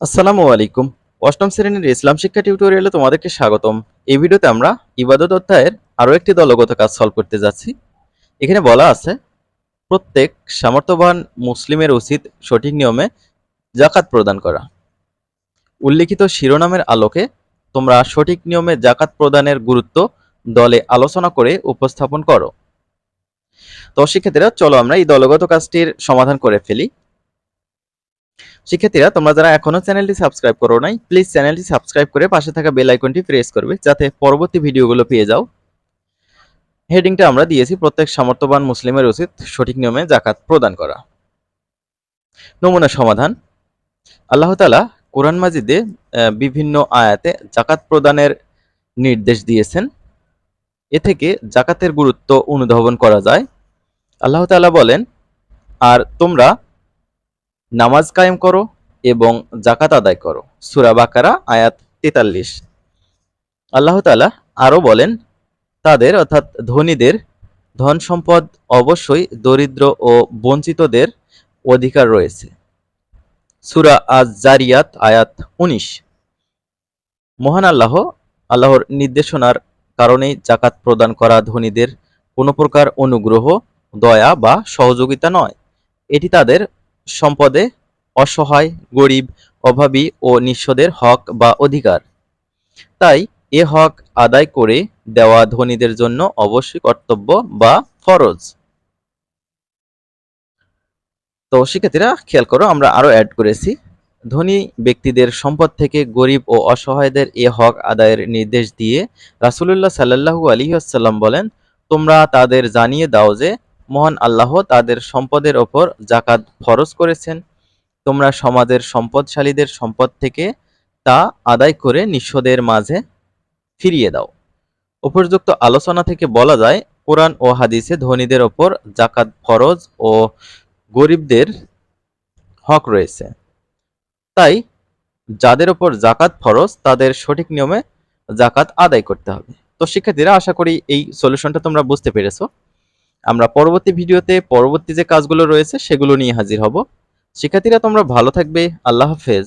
আসসালামু আলাইকুম। অষ্টম শ্রেণির ইসলাম শিক্ষা টিউটোরিয়ালে তোমাদেরকে স্বাগতম। এই ভিডিওতে আমরা ইবাদত অধ্যায়ের আরও একটি দলগত কাজ সলভ করতে যাচ্ছি। এখানে বলা আছে, প্রত্যেক সামর্থ্যবান মুসলিমের উচিত সঠিক নিয়মে জাকাত প্রদান করা। উল্লিখিত শিরোনামের আলোকে তোমরা সঠিক নিয়মে জাকাত প্রদানের গুরুত্ব দলে আলোচনা করে উপস্থাপন করো। তো শিক্ষার্থীরা, চলো আমরা এই দলগত কাজটির সমাধান করে ফেলি। শিক্ষার্থীরা, তোমরা যারা এখনও চ্যানেলটি সাবস্ক্রাইব করো নাই প্লিজ চ্যানেলটি সাবস্ক্রাইব করে পাশে থাকা বেল আইকনটি প্রেস করবে, যাতে পরবর্তী ভিডিওগুলো পেয়ে যাও। হেডিংটা আমরা দিয়েছি, প্রত্যেক সামর্থ্যবান মুসলিমের উচিত সঠিক নিয়মে জাকাত প্রদান করা। নমুনা সমাধান। আল্লাহ তাআলা কোরআন মাজিদে বিভিন্ন আয়াতে জাকাত প্রদানের নির্দেশ দিয়েছেন। এ থেকে জাকাতের গুরুত্ব অনুধাবন করা যায়। আল্লাহ তাআলা বলেন, আর তোমরা নামাজ কায়েম করো এবং জাকাত আদায় করো। সূরা বাকারা, আয়াত তেতাল্লিশ। আল্লাহ তাআলা আরও বলেন, তাদের অর্থাৎ ধনীদের ধন সম্পদ অবশ্যই দরিদ্র ও বঞ্চিতদের অধিকার রয়েছে। সুরা আজ জারিয়াত আয়াত উনিশ। মহান আল্লাহ, আল্লাহর নির্দেশনার কারণেই জাকাত প্রদান করা ধনীদের কোনো প্রকার অনুগ্রহ, দয়া বা সহযোগিতা নয়। এটি তাদের সম্পদে অসহায়, গরিব, অভাবী ও নিঃস্বদের হক বা অধিকার। তাই এ হক আদায় করে দেওয়া ধনীদের জন্য অবশ্যই কর্তব্য বা ফরজ। তো শিক্ষার্থীরা, খেয়াল করো, আমরা আরও অ্যাড করেছি। ধনী ব্যক্তিদের সম্পদ থেকে গরিব ও অসহায়দের এ হক আদায়ের নির্দেশ দিয়ে রাসূলুল্লাহ আলাইহি ওয়াসাল্লাম বলেন, তোমরা তাদের জানিয়ে দাও যে মহান আল্লাহ তাদের সম্পদের ওপর জাকাত ফরজ করেছেন। তোমরা সমাজের সম্পদশালীদের সম্পদ থেকে তা আদায় করে নিঃস্বদের মাঝে ফিরিয়ে দাও। উপর্যুক্ত আলোচনা থেকে বলা যায়, কোরআন ও হাদিসে ধনীদের ওপর জাকাত ফরজ ও গরিবদের হক রয়েছে। তাই যাদের ওপর জাকাত ফরজ, তাদের সঠিক নিয়মে জাকাত আদায় করতে হবে। তো শিক্ষার্থীরা, আশা করি এই সলিউশনটা তোমরা বুঝতে পেরেছ। আমরা পরবর্তী ভিডিওতে পরবর্তী যে কাজগুলো রয়েছে সেগুলো নিয়ে হাজির হব। শিক্ষার্থীরা, তোমরা ভালো থাকবে। আল্লাহ হাফেজ।